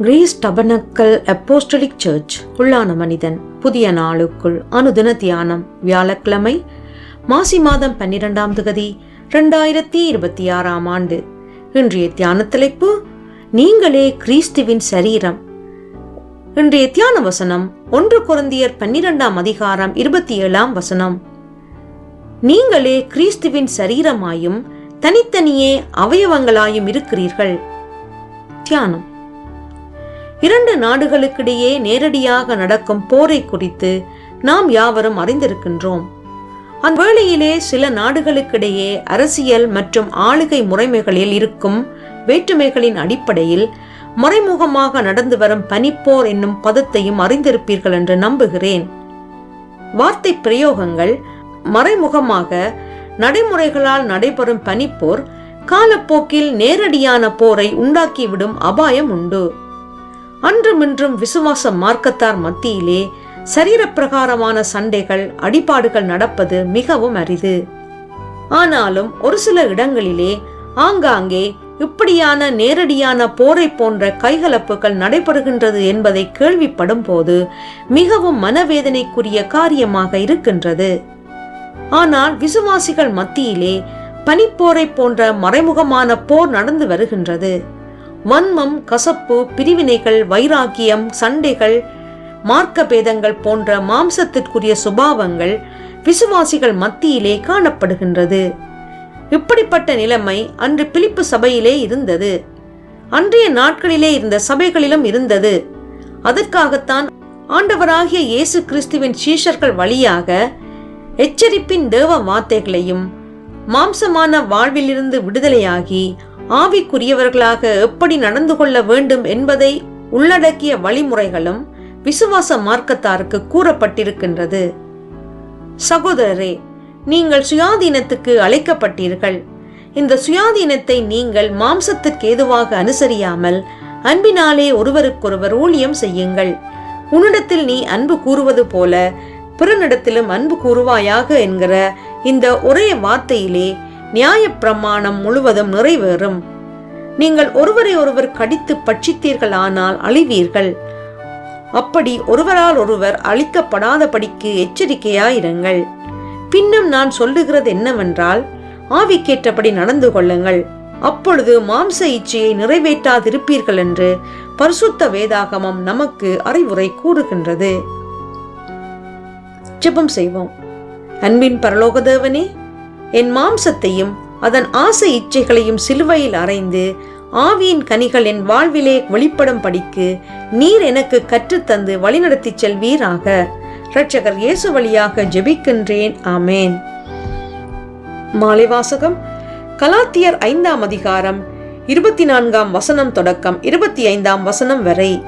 Greece tabernacle apostolic search உள்ளான மனிதன் புதிய நாளுக்குள் அனுதின தியானம் வியாழக்கிழமை மாசி மாதம் பன்னிரெண்டாம் தகுதி ரெண்டாயிரத்தி இருபத்தி ஆறாம் ஆண்டு. இன்றைய தியான தலைப்பு நீங்களே கிறிஸ்துவின் சரீரம். இன்றைய தியான வசனம் ஒன்று குருந்தியர் பன்னிரெண்டாம் அதிகாரம் இருபத்தி ஏழாம் வசனம். நீங்களே கிறிஸ்துவின் சரீரமாயும் தனித்தனியே அவயவங்களாயும் இருக்கிறீர்கள். தியானம். இரண்டு நாடுகளுக்கிடையே நேரடியாக நடக்கும் போரை குறித்து நாம் யாவரும் அறிந்திருக்கின்றோம். அந்த வேளையிலே சில நாடுகளுக்கிடையே அரசியல் மற்றும் ஆளுகை முறைமைகளில் இருக்கும் வேற்றுமைகளின் அடிப்படையில் மறைமுகமாக நடந்து வரும் பனிப்போர் என்னும் பதத்தையும் அறிந்திருப்பீர்கள் என்று நம்புகிறேன். வார்த்தை பிரயோகங்கள் மறைமுகமாக நடைமுறைகளால் நடைபெறும் பனிப்போர் காலப்போக்கில் நேரடியான போரை உண்டாக்கிவிடும் அபாயம் உண்டு. அன்றுமின்றும் விசுவாச மார்க்கத்தார் மத்தியிலே சரீரப்பிரகாரமான சண்டைகள் அடிபாடுகள் நடப்பது மிகவும் அரிது. ஆனாலும் ஒரு சில இடங்களிலே ஆங்காங்கே இப்படியான நேரடியான போரை போன்ற கைகலப்புகள் நடைபெறுகின்றது என்பதை கேள்விப்படும் போது மிகவும் மனவேதனைக்குரிய காரியமாக இருக்கின்றது. ஆனால் விசுவாசிகள் மத்தியிலே பனிப்போரை போன்ற மறைமுகமான போர் நடந்து வருகின்றது. வன்மம் கசப்பு பிரிவினைகள் வைராக்கியம் சண்டைகள் மார்க்க பேதங்கள் போன்ற மாம்சத்திற்குரிய சுபாவங்கள் விசுவாசிகள் மத்தியிலே காணப்படுகின்றது. இப்படிப்பட்ட நிலைமை அன்று பிலிப்பு சபையிலே இருந்தது. அன்றைய நாட்களிலே இருந்த சபைகளிலும் இருந்தது. அதற்காகத்தான் ஆண்டவராகிய இயேசு கிறிஸ்துவின் சீஷர்கள் வழியாக எச்சரிப்பின் தேவ வார்த்தைகளையும் மாம்சமான வாழ்விலிருந்து விடுதலையாகி ஆவிக்குரியவர்களாக எப்படி நடந்து கொள்ள வேண்டும் என்பதை உள்ளடக்கிய வழிமுறைகளும் விசுவாச மார்க்கத்தாருக்கு கூறப்பட்டிருக்கின்றது. சகோதரரே நீங்கள் சுயாதீனத்துக்கு அழைக்கப்பட்டீர்கள். இந்த சுயாதீனத்தை நீங்கள் மாம்சத்துக்கு ஏதுவாக அனுசரியாமல் அன்பினாலே ஒருவருக்கொருவர் ஊழியம் செய்யுங்கள். உன்னிடத்தில் நீ அன்பு கூறுவது போல பிறனிடத்திலும் அன்பு கூறுவாயாக என்கிற இந்த ஒரே வார்த்தையிலே நியாய பிரமாணம் முழுவதும் நிறைவேறும். நீங்கள் ஒருவரை ஒருவர் கடித்து பட்சித்தீர்கள் ஆனால் அழிவீர்கள். அப்படி ஒருவரால் ஒருவர் அழிக்கப்படாதபடிக்கு எச்சரிக்கையாயிருங்கள். பின்னும் நான் சொல்லுகிறது என்னவென்றால் ஆவிக்கேற்றபடி நடந்து கொள்ளுங்கள். அப்பொழுது மாம்ச இச்சையை நிறைவேற்றாதிருப்பீர்கள் என்று பரிசுத்த வேதாகமம் நமக்கு அறிவுரை கூறுகின்றது. ஜெபம் செய்வோம். அன்பின் பரலோகதேவனே என் மாம்சத்தையும் அதன் ஆசை இச்சைகளையும் சிலுவையில் அறைந்து ஆவியின் கனிகள் என் வாழ்விலே வெளிப்படும் படிக்கு நீர் எனக்கு கற்றுத்தந்து வழிநடத்திச் செல்வீராக. இரட்சகர் இயேசு வழியாக ஜெபிக்கின்றேன். ஆமேன். மாலைவாசகம் கலாத்தியர் ஐந்தாம் அதிகாரம் இருபத்தி நான்காம் வசனம் தொடக்கம் இருபத்தி ஐந்தாம் வசனம் வரை.